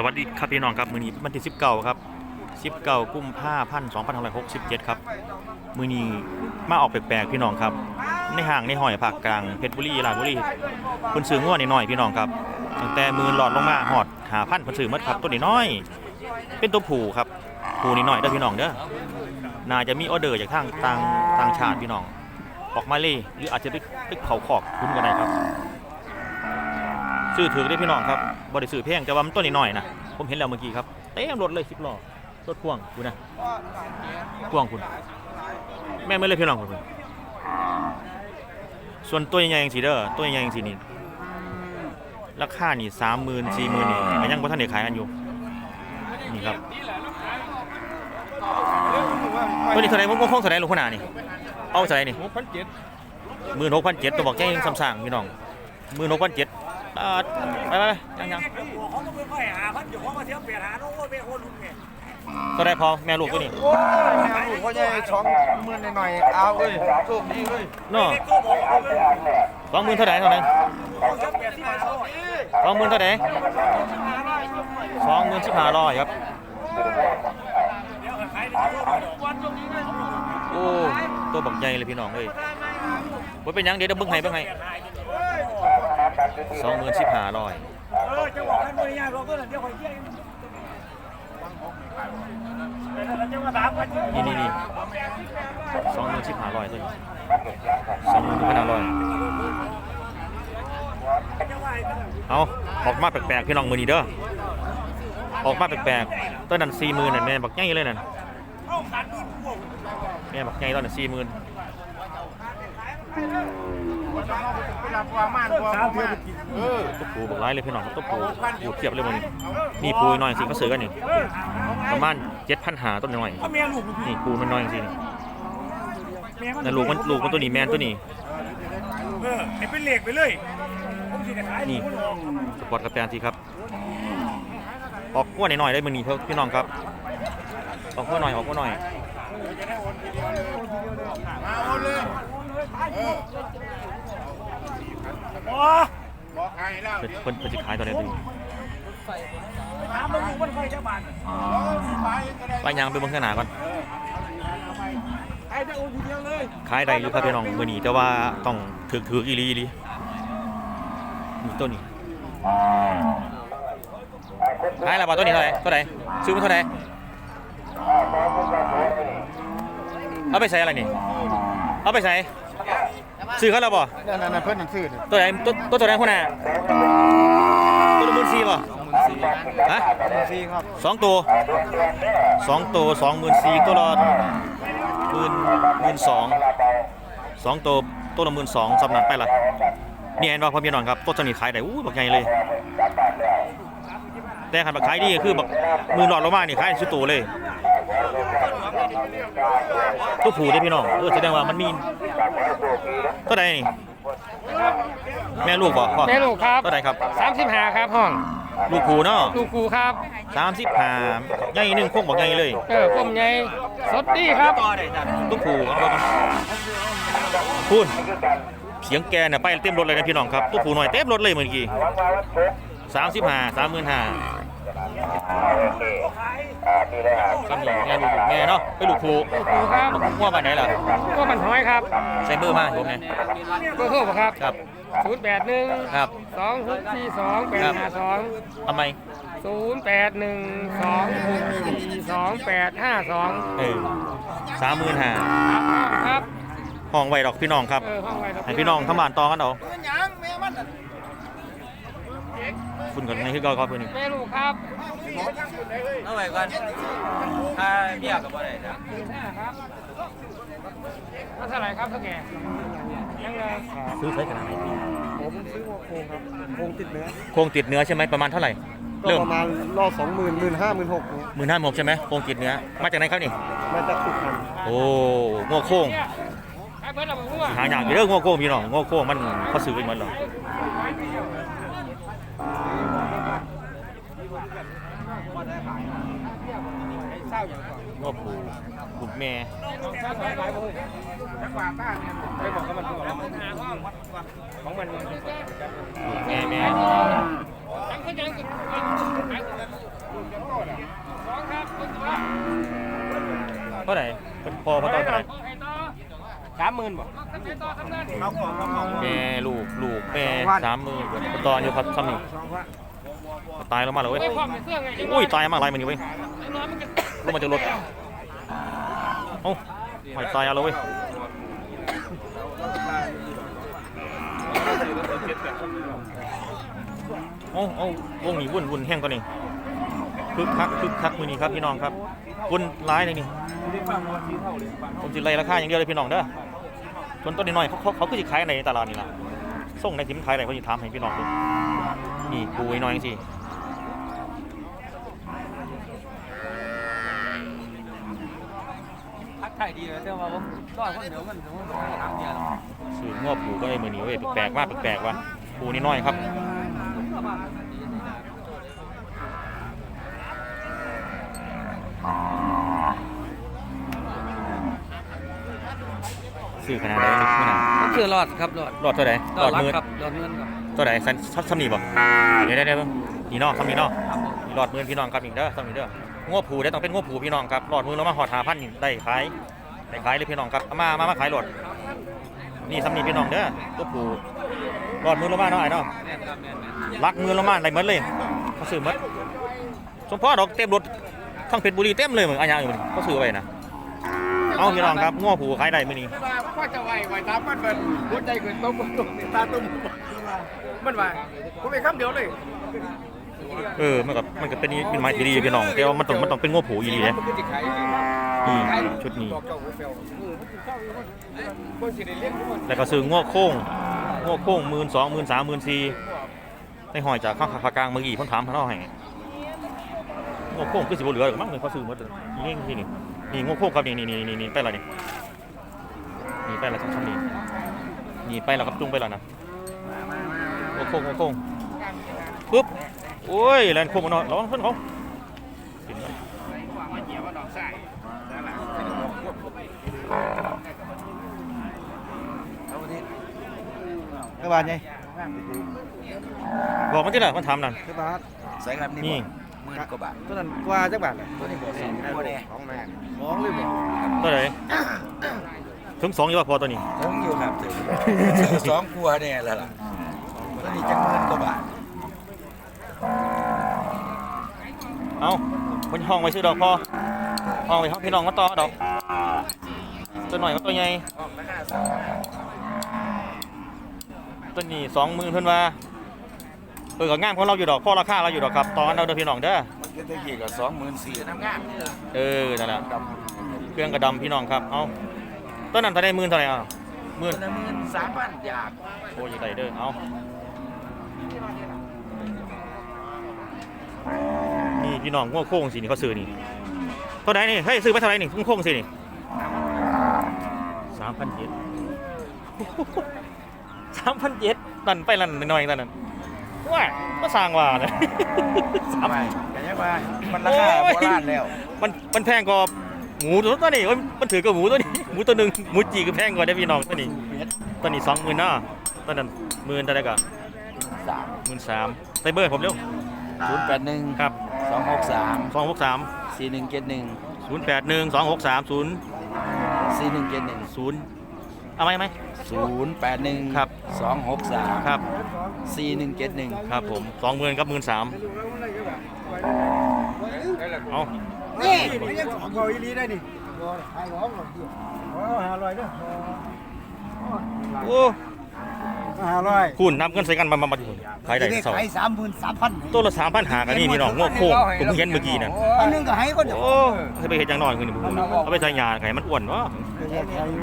สวัสดีครับพี่น้องครับ มือนี้วันที่19ครับ19กุมภาพันธ์2567ครับ มือนี้มาออกแปลกๆพี่น้องครับ ในห้างในห้อยภาคกลางเพชรบุรีราชบุรีคนซื้องัวน้อยพี่น้องครับตั้งแต่มือหลอดลงมาหอดหาพันคนซื้อหมดครับตัวนี้น้อย เป็นตัวผูครับผูนี่น้อยเด้อพี่น้องเด้อน่าจะมีออเดอร์จากทางต่างต่างชาติพี่น้อง ออกมาเลยหรืออาจจะไปไปเผาขอกคุณก็ได้ครับ ซื้อถือได้พี่น้องครับบริซื้อแพงแต่ว่ามันต้นนิดหน่อยนะผมเห็นแล้วเมื่อกี้ครับเต็มรถเลยสิบล้อรถพ่วงคุณนะพ่วงคุณ แม่ไม่เลยพี่น้องคุณส่วนตัวใหญ่ๆอย่างสีเด้อตัวใหญ่ๆอย่างสีนี่ราคานี่สามหมื่นสี่หมื่นนี่ยังบ่ทันได้ขายกันอยู่นี่ครับตัวนี้เท่าไหร่ผมก็คงเท่าไหร่ลูกขนาดนี่เอาเท่าไหร่นี่หกพันเจ็ดหมื่นหกพันเจ็ดตัวบอกแจ้งซ้ำๆพี่น้องหมื่นหกพันเจ็ด ไปไปไปยังยังเขาก็ไม่ค่อยหาพันอยู่เขามาเที่ยวเปลี่ยนหาโน้ตเป็นคนลุงเนี่ยก็ได้พอแม่ลูกตัวนี้โอ้ยแม่ลูกเขาใหญ่ช่องหมื่นหน่อยๆเอาเอ้ยโชคดีเอ้ยเนาะก็บอกเขาเลยสองหมื่นเท่าไหร่เท่านั้นเขาเที่ยวเปลี่ยนที่หาโน้ตสองหมื่นเท่าไหร่สองหมื่นสิบห้าร้อยครับเดี๋ยวขายในโน้ตวันตรงนี้นะโอ้ตัวบักใหญ่เลยพี่น้องเอ้ยว่าเป็นหยังเดี๋ยวเดี๋ยวเบิ้งให้เบิ้งให้ สองหมื่นสิบห้าร้อยเออจะบอกให้ไม่ยากเราก็เดี๋ยวคอยเยี่ยมจะมาถามกันนี่นี่นี่สองหมื่นสิบห้าร้อยตัวนี้สองหมื่นสิบห้าร้อยเอาออกมาแปลกๆพี่น้องมือนี้เด้อออกมาแปลกๆตัวนั้นสี่หมื่นนั่นแม่บักใหญ่เลยนั่นเข้าขันดูพวกแม่บักใหญ่ตอนนั้นสี่หมื่น ไปรับวางม่านวางม่านเออตุ๊กปูบอกร้ายเลยพี่น้องครับตุ๊กปูปูเทียบเลยมันนี่นี่ปูน้อยสิก็ซื้อกันนี่ประมาณเจ็ดพันหาต้นน้อยเขาเมียลูกนี่ปูมันน้อยจริงเมียๆนั่นลูกมันลูกมันตัวนี้แมนตัวนี้เออไอ้เป็นเหล็กไปเลยผมสิจะขายนี่สปอร์ตกับแปนสิครับออกกั้วหน่อยๆได้มือนี้เพื่อพี่น้องครับออกกั้วหน่อยออกกั้วหน่อยเอาเลยโอ้ บอกให้แล้วเพิ่นเพิ่นเพิ่นจะขายตัวไหนตัวนี้ถามมันลูกมันค่อยจะบานไปยางไปเบิ่งข้างหน้าก่อนไอ้เจ้าอุ่นทีเดียวเลยขายได้อยู่ครับพี่น้องมือนี้แต่ว่าต้องถือถืออีหลีอีหลีนี่ตัวนี้ขายแล้วบ่าตัวนี้เท่าไหร่เท่าไหร่ซื้อมาเท่าไหร่เอาไปใส่อะไรนี่ เอาไปใส่ ซื้อเขาแล้วบ่นั่นนั่นเพิ่นหนังสือเนี่ยตัวไหนตัวตัวตัวไหนคนน่ะตัวละหมื่นสี่ป่ะฮะสี่ครับสองตัวสองตัวสองหมื่นสี่ตัวละหมื่นหมื่นสองสองตัวตัวละหมื่นสองสำนักไปละนี่เห็นว่าพ่อพี่น้องครับตัวตัวนี้ขายได้อู้บักใหญ่เลย แต่ขันบักขายดีคือบักมือหลอดลงมานี่ขายสุดตัวเลย ตัวผูได้อพี่น้องเออแสดงว่ามันมีตัวใดนี่แม่ลูกบ่พ่อแม่ลูกครับตัวใดครับสามสิบห้าครับห้องลูกผูเนาะลูกกูครับสามสิบห้าใหญ่หนึ่งพวกบอกใหญ่เลย เออก้มใหญ่สดดีครับลูกผูเอามาพูนเสียงแกเนี่ยไปเต็มรถเลยนะพี่น้องครับลูกผูหน่อยเต็มรถเลยเมื่อกี้สามสิบห้าสามหมื่นห้า สามหมื่นแม่ลูกแม่เนาะไปลูกผูลูกกูครับมั่วบ้านไหนล่ะก็มันห้อยครับใส่เบอร์มาให้ผมไงก็โทษครับครับศูนย์แปดหนึ่งครับสองหกสี่สองแปดห้าสองทำไมศูนย์แปดหนึ่งสองหกสี่สองแปดห้าสองเออสามหมื่นห้าครับห้องไว้ดอกพี่น้องครับเออห้องไว้ครับให้พี่น้องทำบ้านต่อกันเอา คุณกันในคือเก่าครับเพื่อนนี่แม่ลูกครับเอาไว้ก่อนถ้าเบี้ยกับอะไรนะครับก็เท่าไหร่ครับเท่าแก่ยังไงซื้อใช้ขนาดไหนพี่ผมซื้อว่าโครงครับโครงติดเนื้อโครงติดเนื้อใช่ไหมประมาณเท่าไหร่ก็เริ่มประมาณรอบสองหมื่นหมื่นห้าหมื่นหกหมื่นห้าหกใช่ไหมโครงติดเนื้อมาจากไหนครับนี่ มาจากสุพรรณโอ้งอโค้งไอ้เบิร์ดเราบอกว่าหาอย่างอยู่เรื่องงอโค้งพี่น้องงอโค้งมันเขาซื้อกันหมดหรอ ก็ปูลูกแม่ลูกแม่แม่เท่าไหนพอพอตอนเท่าไหร สามหมื่นบ่แม่ลูกลูกแม่สามมือตอนอยู่ครับซ้ำนี่ตายแล้วมาแล้วเว้ยไอ้ความเป็นเสื้อไงอุ้ยตายมากไรมันนี่เว้ยลงมาจากรถเอ้าหอยตายเอาแล้วเว้ยเอ้าเอ้าวงนี้วุ่นวุ่นแห้งตัวนี้คึกคักคึกคักมือนี้ครับพี่น้องครับวุ่นร้ายเลยนี่ผมจิไล่ราคาอย่างเดียวเลยพี่น้องเด้อ ส่วนต้นน้อยๆเขาเขาเขาคือจะขายในตลาดนี่ล่ะส่งในทิมขายอะไรเขาจะถามให้พี่น้องดูนี่ปูไอ้น้อยสิพักไทยดีเลยแต่ว่าผมก็คนเดียวมันผมทำเดียวสื่อง้อปูก็ไอ้มือนี้เว้ยแปลกๆมากแปลกๆว่ะปูนี่น้อยครับ สื่อขนาดไหนนี่ขนาดคือรอดครับรอดหลอดเท่าไหร่หลอดมือครับรอดเงินครับเท่าไหร่สันชัดซ้ำนี่บ่เดี๋ยวได้ได้เบ้างนี่เนอกซ้ำนี่เนอกหลอดมือพี่น้องครับอีกเด้อซ้ำนี่เด้อง้อผูได้ต้องเป็นง้อผูพี่น้องครับหลอดมือเรามาหอดหาพันนี่ได้ขายได้ขายเลยพี่น้องครับเอามามามาขายหลอดนี่ซ้ำนี่พี่น้องเด้อง้อผูหลอดมือเรามาเนาะไอ้เนาะแม่นครับแม่นแม่นรักมือละมานอะไรเหมือนเลยเขาซื้อหมดสมพ่อดอกเต็มรถทั้งเพชรบุรีเต็มเลยเหมือนอาญาอยู่นี่เขาซื้อไว้นะเอาพี่น้องครับง้อผูขายได้มื้อนี้ว่า จะไหวไหวตามมันมันหัวใจเกิดต้มต้มตาตุ้มมันไหวผมเป็นคำเดียวเลยเออ มันก็มันก็เป็นเป็นไม้ที่ดีพี่น้อง แต่ว่ามันต้องมันต้องเป็นง้อผูอีหลีเลยนี่ชุดนี้ แล้วก็ซื้อง้อโค้งง้อโค้งหมื่นสองหมื่นสามหมื่นสี่ในหอยจากข้างภาคกลางเมื่อกี้เพ่นถามเพ่นเอาให้ง้อโค้งคือสิบ่เหลือหรอกมั้งเลยเขาซื้อหมดเลยนี่นี่นี่นี่ง้อโค้งครับนี่นี่นี่นี่นี่ไปและนี่หนี ไปแล้วครับท่านนี้หนีไปแล้วครับจุงไปแล้วนะโอ้โค้งโอ้โค้งปุ๊บโอ้ยแลนโค้งมาหน่อยระวังเพื่อนเขาขึ้นมาคือบาทไงบอกมันที่ไหนมันถามนั่นคือบาทใส่ครับนี่หมื่นกว่าบาทตัวนั้นกว่าจักบาทตัวนี้บอกสองตัวนี้ของแม่สองหรือเปล่าตัวไหน ถึงสองอยู่ว่าพอตัวนี้ผมอยู่ครับถึงสองกว่าเนี่ยแล้วล่ะตัวนี้จักหมื่นกว่าบาทเอาคนห้องไว้ซื้อดอกพอห้องไว้ห้องพี่น้องมาต่อดอก ตัวหน่อยก็ตัวใหญ่ตัวนี้สองหมื่นเพิ่นว่าเออก็งามของเราอยู่ดอกพ่อราคาเราอยู่ดอกครับตอนเราเด้อพี่น้องเด้อมันก็ตะกี้ก็สองหมื่นสี่น้ำงามเออนั่นแหละเครื่องกระดำพี่น้องครับเอา ต้นนั้นเท่าได้หมื่นเท่าไหร่อะหมื่นตัวละหมื่นสามพันอยากโอ้ยได้เด้อเอานี่พี่น้องง้อโค้งสินี่เขาซื้อนี่เท่าไหร่นี่เฮ้ยซื้อไปเท่าไหร่นี่ง้อโค้งสินี่สามพันเจ็ดสามพันเจ็ดตันไปลันหน่อยๆตันนั้นว้าก็สร้างว่านะสามทำไมกันยังว่ามันราคาโบราณแล้วมันมันแพงกว่า หมูตัวตัวนี้เอ้ยมันถือกับหมูตัวนี้ หมูตัวหนึ่งหมูจีก็แพงกว่าได้อพี่น้องตัวนี้ตัวนี้สองหมื่นเนาะตัวนั้นหมื่นเท่าไหร่กันสามหมื่นสามใส่เบอร์ผมเร็วศูนย์แปดหนึ่งครับสองหกสามสองหกสามสี่หนึ่งเจ็ดหนึ่งศูนย์แปดหนึ่งสองหกสามศูนย์สี่หนึ่งเจ็ดหนึ่งศูนย์เอาไหมไหมศูนย์แปดหนึ่งครับสองหกสามครับสี่หนึ่งเจ็ดหนึ่งครับผมสองหมื่นกับหมื่นสามเอา นี่มันยังของเขาอีลีได้นี่หายร้องหรอกหาลอยเด้อโอ้หาลอยคุณนับเงินใส่กันมามามาดิขายได้เสาขายสามหมื่นสามพันตัวละสามพันหากันนี่พี่น้องงอกโค้งผมเพิ่งเห็นเมื่อกี้นั่นอันนึงก็ให้คนเดียวโอ้ให้ไปเห็นอย่างน้อยคือนี่ผมเอาไปใส่ยาไขมันอ้วนวะ